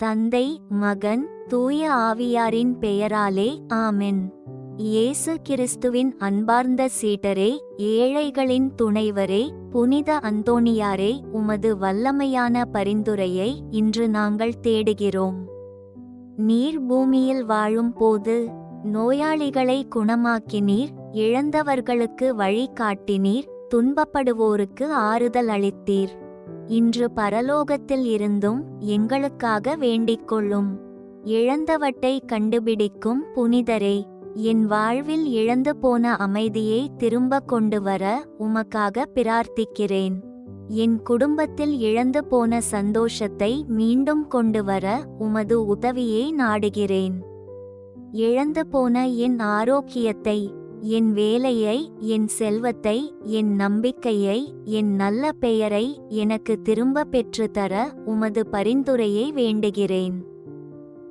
தந்தை மகன் தூய ஆவியாரின் பெயராலே ஆமென். இயேசு கிறிஸ்துவின் அன்பார்ந்த சீடரே ஏழைகளின் துணைவரே புனித அந்தோணியாரே உமது வல்லமையான பரிந்துரையை இன்று நாங்கள் தேடுகிறோம். நீர் பூமியில் வாழும் போது நோயாளிகளை குணமாக்கினீர் இழந்தவர்களுக்கு வழி காட்டினீர் துன்பப்படுவோருக்கு ஆறுதல் அளித்தீர். இன்று பரலோகத்தில் இருந்தும் எங்களுக்காக வேண்டிக்கொள்ளும். இழந்தவற்றை கண்டுபிடிக்கும் புனிதரே என் வாழ்வில் இழந்து போன அமைதியை திரும்ப கொண்டு வர உமக்காக பிரார்த்திக்கிறேன். என் குடும்பத்தில் இழந்து போன சந்தோஷத்தை மீண்டும் கொண்டு வர உமது உதவியை நாடுகிறேன். இழந்து போன என் ஆரோக்கியத்தை என் வேலையை என் செல்வத்தை என் நம்பிக்கையை என் நல்ல பெயரை எனக்கு திரும்ப பெற்றுத்தர உமது பரிந்துரையை வேண்டுகிறேன்.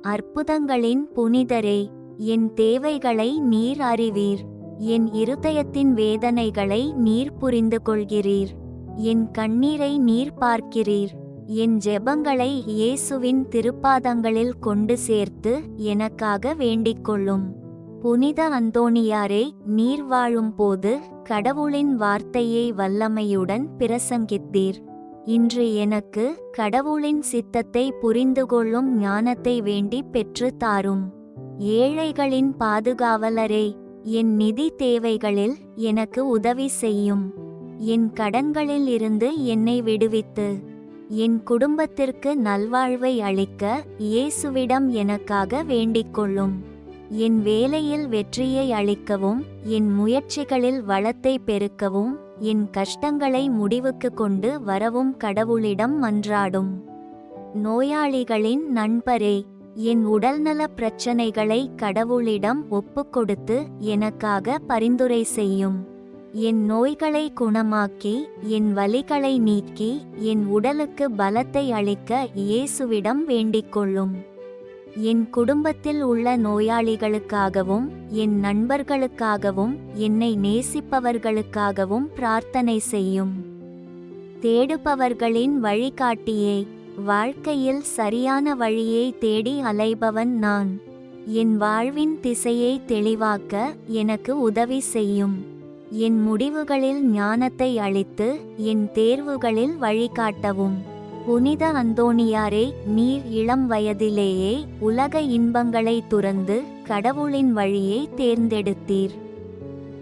அற்புதங்களின் புனிதரே என் தேவைகளை நீர் அறிவீர். என் இருதயத்தின் வேதனைகளை நீர் புரிந்து கொள்கிறீர் என் கண்ணீரை நீர் பார்க்கிறீர். என் ஜெபங்களை இயேசுவின் திருப்பாதங்களில் கொண்டு சேர்த்து எனக்காக வேண்டிக் கொள்ளும் புனித அந்தோணியாரே நீர் வாழும் போது கடவுளின் வார்த்தையை வல்லமையுடன் பிரசங்கித்தீர். இன்று எனக்கு கடவுளின் சித்தத்தை புரிந்து கொள்ளும் ஞானத்தை வேண்டி பெற்று தாரும். ஏழைகளின் பாதுகாவலரே என் நிதி தேவைகளில் எனக்கு உதவி செய்யும். என் கடன்களில் இருந்து என்னை விடுவித்து. என் குடும்பத்திற்கு நல்வாழ்வை அளிக்க இயேசுவிடம் எனக்காக வேண்டிக் கொள்ளும் என் வேலையில் வெற்றியை அளிக்கவும் என் முயற்சிகளில் வளத்தை பெருக்கவும் என் கஷ்டங்களை முடிவுக்கு கொண்டு வரவும் கடவுளிடம் மன்றாடும். நோயாளிகளின் நண்பரே என் உடல்நல பிரச்சனைகளை கடவுளிடம் ஒப்புக்கொடுத்து எனக்காக பரிந்துரை செய்யும். என் நோய்களை குணமாக்கி என் வலிகளை நீக்கி என் உடலுக்கு பலத்தை அளிக்க இயேசுவிடம் வேண்டிக் கொள்ளும் என் குடும்பத்தில் உள்ள நோயாளிகளுக்காகவும் என் நண்பர்களுக்காகவும் என்னை நேசிப்பவர்களுக்காகவும் பிரார்த்தனை செய்யும். தேடுபவர்களின் வழிகாட்டியே வாழ்க்கையில் சரியான வழியை தேடி அலைபவன் நான். என் வாழ்வின் திசையை தெளிவாக்க எனக்கு உதவி செய்யும். என் முடிவுகளில் ஞானத்தை அளித்து என் தேர்வுகளில் வழிகாட்டவும். புனித அந்தோணியாரே நீர் இளம் வயதிலேயே உலக இன்பங்களை துறந்து கடவுளின் வழியை தேர்ந்தெடுத்தீர்.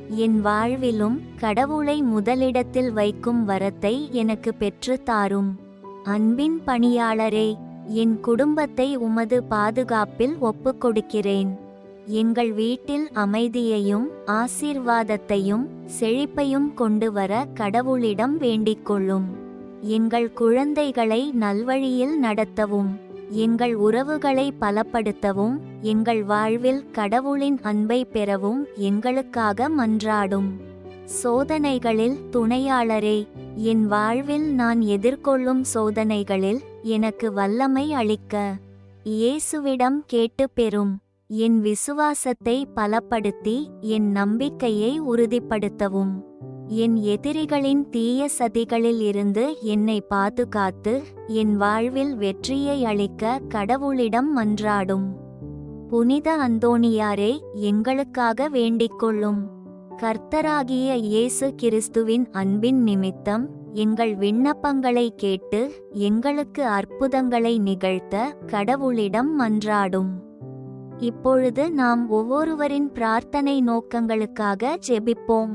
என் வாழ்விலும் கடவுளை முதலிடத்தில் வைக்கும் வரத்தை எனக்கு பெற்று தாரும். அன்பின் பணியாளரே என் குடும்பத்தை உமது பாதுகாப்பில் ஒப்புக்கொடுக்கிறேன் எங்கள் வீட்டில் அமைதியையும் ஆசீர்வாதத்தையும் செழிப்பையும் கொண்டு வர கடவுளிடம் வேண்டிக் கொள்ளும். எங்கள் குழந்தைகளை நல்வழியில் நடத்தவும் எங்கள் உறவுகளை பலப்படுத்தவும் எங்கள் வாழ்வில் கடவுளின் அன்பை பெறவும் எங்களுக்காக மன்றாடும். சோதனைகளில் துணையாளரே என் வாழ்வில் நான் எதிர்கொள்ளும் சோதனைகளில் எனக்கு வல்லமை அளிக்க இயேசுவிடம் கேட்டு பெறும். என் விசுவாசத்தை பலப்படுத்தி என் நம்பிக்கையை உறுதிப்படுத்தவும். என் எதிரிகளின் தீய சதிகளில் இருந்து என்னை பாதுகாத்து என் வாழ்வில் வெற்றியை அளிக்க கடவுளிடம் மன்றாடும். புனித அந்தோணியாரே எங்களுக்காக வேண்டிக்கொள்ளும். கர்த்தராகிய இயேசு கிறிஸ்துவின் அன்பின் நிமித்தம் எங்கள் விண்ணப்பங்களை கேட்டு எங்களுக்கு அற்புதங்களை நிகழ்த்த கடவுளிடம் மன்றாடும். இப்பொழுது நாம் ஒவ்வொருவரின் பிரார்த்தனை நோக்கங்களுக்காக ஜெபிப்போம்.